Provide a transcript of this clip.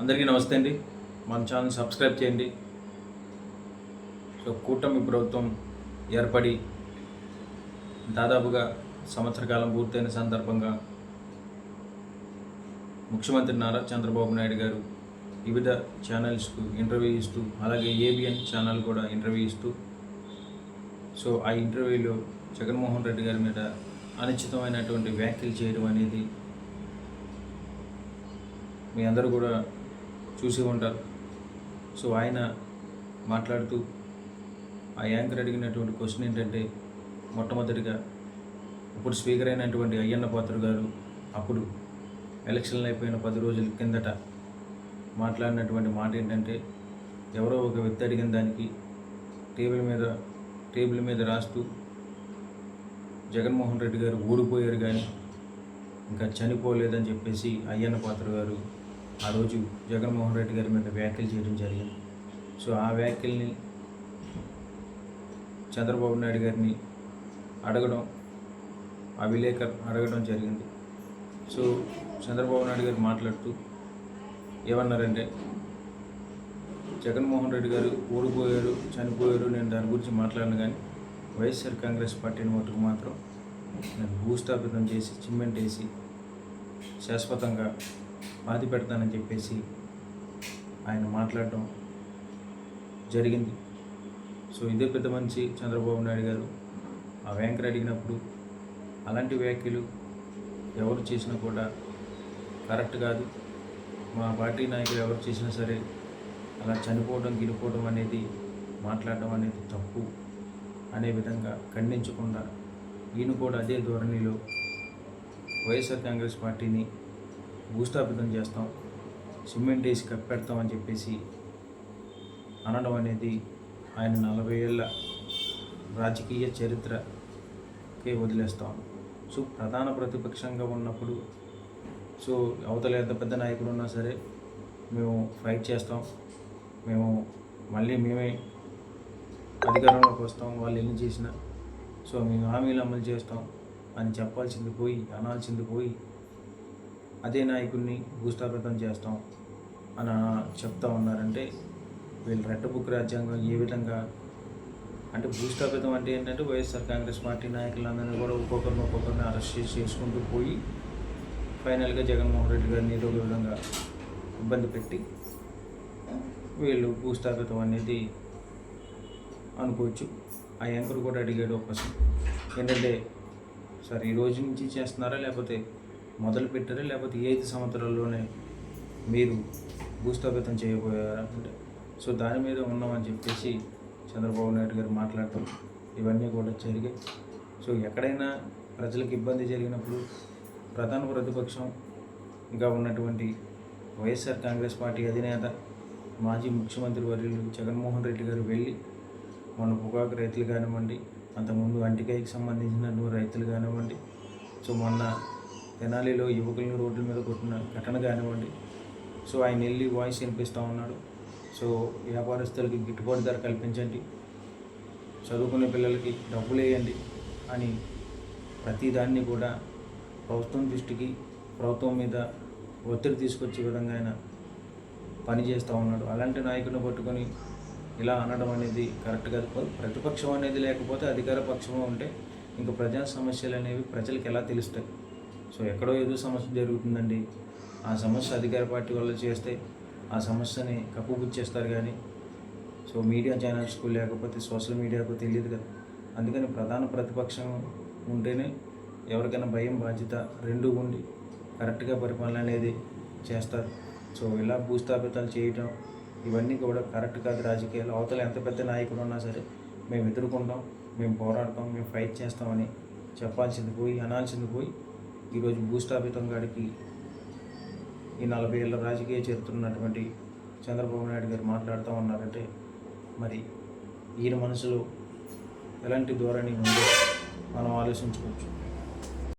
అందరికీ నమస్తే అండి. మన ఛానల్ సబ్స్క్రైబ్ చేయండి. సో కూటమి ప్రభుత్వం ఏర్పడి దాదాపుగా సంవత్సర కాలం పూర్తయిన సందర్భంగా ముఖ్యమంత్రి నారా చంద్రబాబు నాయుడు గారు వివిధ ఛానల్స్కు ఇంటర్వ్యూ ఇస్తూ అలాగే ఏబిఎన్ ఛానల్ కూడా ఇంటర్వ్యూ ఇస్తూ సో ఆ ఇంటర్వ్యూలో జగన్మోహన్ రెడ్డి గారి మీద అనుచితమైనటువంటి వ్యాఖ్యలు చేయడం అనేది మీ అందరూ కూడా చూసి ఉంటారు. సో ఆయన మాట్లాడుతూ ఆ యాంకర్ అడిగినటువంటి క్వశ్చన్ ఏంటంటే మొట్టమొదటిగా ఇప్పుడు స్పీకర్ అయినటువంటి అయ్యన్న పాత్ర గారు అప్పుడు ఎలక్షన్లు అయిపోయిన పది రోజుల కిందట మాట్లాడినటువంటి మాట ఏంటంటే ఎవరో ఒక వ్యక్తి అడిగిన దానికి టేబుల్ మీద టేబుల్ మీద రాస్తూ జగన్మోహన్ రెడ్డి గారు ఊడిపోయారు కానీ ఇంకా చనిపోలేదని చెప్పేసి అయ్యన్న పాత్ర గారు ఆ రోజు జగన్మోహన్ రెడ్డి గారి మీద వ్యాఖ్యలు చేయడం జరిగింది. సో ఆ వ్యాఖ్యల్ని చంద్రబాబు నాయుడు గారిని అడగడం ఆ విలేకర్ అడగడం జరిగింది. సో చంద్రబాబు నాయుడు గారు మాట్లాడుతూ ఏమన్నారంటే జగన్మోహన్ రెడ్డి గారు ఓడిపోయారు చనిపోయారు నేను దాని గురించి మాట్లాడను కానీ వైఎస్ఆర్ కాంగ్రెస్ పార్టీని మటుకు మాత్రం నేను భూస్థాపితం చేసి సిమెంట్ వేసి శాశ్వతంగా పాతి పెడతానని చెప్పేసి ఆయన మాట్లాడటం జరిగింది. సో ఇదే పెద్ద మనిషి చంద్రబాబు నాయుడు గారు. ఆ వ్యాంకర్ అడిగినప్పుడు అలాంటి వ్యాఖ్యలు ఎవరు చేసినా కూడా కరెక్ట్ కాదు. మా పార్టీ నాయకులు ఎవరు చేసినా సరే అలా చనిపోవడం గిడిపోవడం అనేది మాట్లాడడం అనేది తప్పు అనే విధంగా ఖండించకుండా ఈయన కూడా అదే ధోరణిలో వైఎస్ఆర్ కాంగ్రెస్ పార్టీని భూస్థాపితం చేస్తాం సిమెంట్ వేసి కప్పెడతామని చెప్పేసి అనడం అనేది ఆయన నలభై ఏళ్ళ రాజకీయ చరిత్రకే వదిలేస్తాం. సో ప్రధాన ప్రతిపక్షంగా ఉన్నప్పుడు సో అవతల ఎంత పెద్ద నాయకుడు ఉన్నా సరే మేము ఫైట్ చేస్తాం. మేము మళ్ళీ మేమే అధికారంలోకి వస్తాం వాళ్ళు ఎన్ని చేసినా. సో మేము హామీలు అమలు చేస్తాం. అని చెప్పాల్సింది పోయి అనాల్సింది పోయి అదే నాయకుడిని భూస్థాపితం చేస్తాం అని చెప్తా ఉన్నారంటే వీళ్ళు రెట్టబుక్ రాజ్యాంగం ఏ విధంగా అంటే భూస్థాపితం అంటే ఏంటంటే వైఎస్ఆర్ కాంగ్రెస్ పార్టీ నాయకులందరినీ కూడా ఒక్కొక్కరిని ఒక్కొక్కరిని అరెస్ట్ చేసి చేసుకుంటూ పోయి ఫైనల్గా జగన్మోహన్ రెడ్డి గారిని ఏదో ఒక విధంగా ఇబ్బంది పెట్టి వీళ్ళు భూస్థాపితం అనేది అనుకోవచ్చు. ఆ యాంకర్ కూడా అడిగాడు ఒక ఏంటంటే సార్ ఈ రోజు నుంచి చేస్తున్నారా? లేకపోతే మొదలు పెట్టారా? లేకపోతే ఈ ఐదు సంవత్సరాల్లోనే మీరు భూస్థాపితం చేయబోయారా అంటే సో దాని మీద ఉన్నామని చెప్పేసి చంద్రబాబు నాయుడు గారు మాట్లాడటం ఇవన్నీ కూడా జరిగాయి. సో ఎక్కడైనా ప్రజలకు ఇబ్బంది జరిగినప్పుడు ప్రధాన ప్రతిపక్షంగా ఉన్నటువంటి వైఎస్ఆర్ కాంగ్రెస్ పార్టీ అధినేత మాజీ ముఖ్యమంత్రి వర్యులు జగన్మోహన్ రెడ్డి గారు వెళ్ళి మన పొగాకు రైతులు కానివ్వండి అంతకుముందు అంటికాయకి సంబంధించిన రైతులు కానివ్వండి సో మొన్న తెనాలిలో యువకులను రోడ్ల మీద కొట్టిన ఘటన కానివ్వండి. సో ఆయన వెళ్ళి వాయిస్ వినిపిస్తూ ఉన్నాడు. సో వ్యాపారస్తులకి గిట్టుబాటు ధర కల్పించండి. చదువుకునే పిల్లలకి డబ్బులు వేయండి అని ప్రతిదాన్ని కూడా ప్రభుత్వం దృష్టికి ప్రభుత్వం మీద ఒత్తిడి తీసుకొచ్చే విధంగా ఆయన పనిచేస్తూ ఉన్నాడు. అలాంటి నాయకుడిని పట్టుకొని ఇలా అనడం అనేది కరెక్ట్ కాదు. ప్రతిపక్షం అనేది లేకపోతే అధికార పక్షము ఉంటే ఇంకా ప్రజా సమస్యలు అనేవి ప్రజలకు ఎలా తెలుస్తాయి? సో ఎక్కడో ఏదో సమస్య జరుగుతుందండి. ఆ సమస్య అధికార పార్టీ వాళ్ళు చేస్తే ఆ సమస్యని కప్పుపుచ్చేస్తారు కానీ సో మీడియా ఛానల్స్కు లేకపోతే సోషల్ మీడియాకు తెలియదు కదా. అందుకని ప్రధాన ప్రతిపక్షం ఉంటేనే ఎవరికైనా భయం బాధ్యత రెండు ఉండి కరెక్ట్గా పరిపాలన అనేది చేస్తారు. సో ఇలా భూస్థాపితాలు చేయటం ఇవన్నీ కూడా కరెక్ట్ కాదు రాజకీయాలు. అవతల ఎంత పెద్ద నాయకుడు ఉన్నా సరే మేము ఎదుర్కొంటాం మేము పోరాడతాం మేము ఫైట్ చేస్తామని చెప్పాల్సింది పోయి అనాల్సింది పోయి ఈరోజు భూస్థాపితం గారికి ఈ నలభై ఏళ్ళ రాజకీయ చరిత్ర ఉన్నటువంటి చంద్రబాబు నాయుడు గారు మాట్లాడుతూ ఉన్నారంటే మరి ఈయన మనసులో ఎలాంటి ధోరణి ఉందో మనం ఆలోచించుకోవచ్చు.